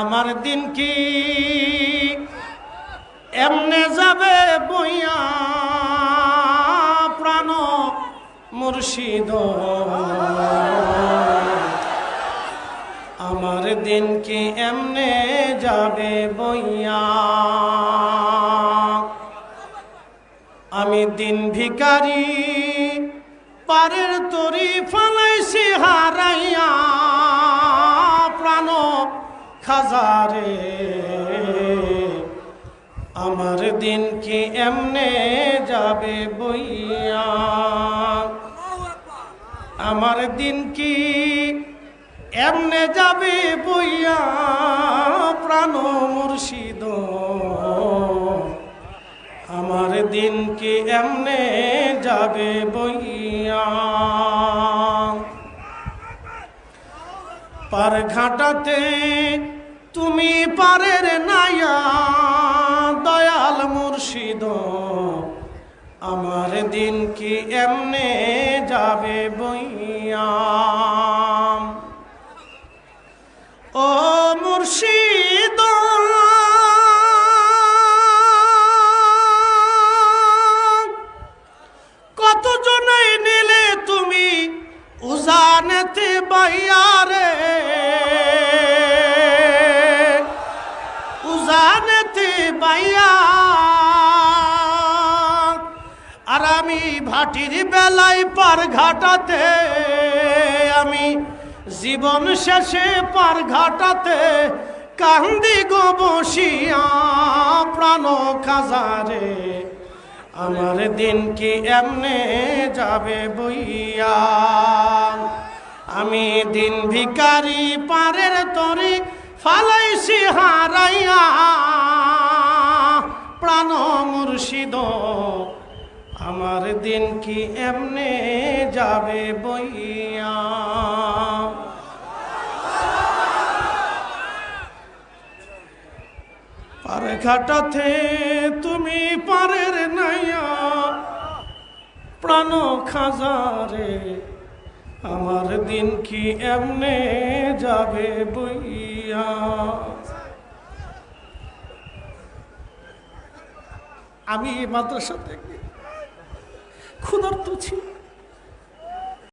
আমার দিন কি? এমনে যাবে বইয়া প্রাণ মুর্শিদ। আমার দিন কি এমনে যাবে বইয়া? আমি দিন ভিকারি পারের তরি ফালাইছি হারাইয়া। খাজারে। আমার দিন কি এমনে যাবে বইয়া? আমার দিন কি এমনে যাবে বইয়া? প্রাণ মুর্শিদ। আমার দিন কি এমনে যাবে বইয়া? পার ঘাটাতে, তুমি পারের নাইয়া দয়াল মুর্শিদ। আমার দিন কি এমনে যাবে বইয়া? ও মুর্শিদ। কত জনাই নিলে তুমি উজানেতে বাইয়ারে? আমি ভাটির বেলায় পার ঘাটাতে, আমি জীবন শেষে পার ঘাটাতে কান্দি গো বসিয়া প্রাণ খাজারে। আমার দিন কি এমনে যাবে বইয়া? আমি দিন ভিকারি পারের তরি ফালাইছি হারাইয়া, প্রাণ মুর্শিদ আমার দিন কি এমনে যাবে বইয়া? পার ঘাটাতে তুমি পারের নাইয়া প্রাণ খাজারে আমার দিন কি এমনে যাবে বইয়া? আমি মাদ্রাসা থেকে ক্ষুধার্ত ছিল।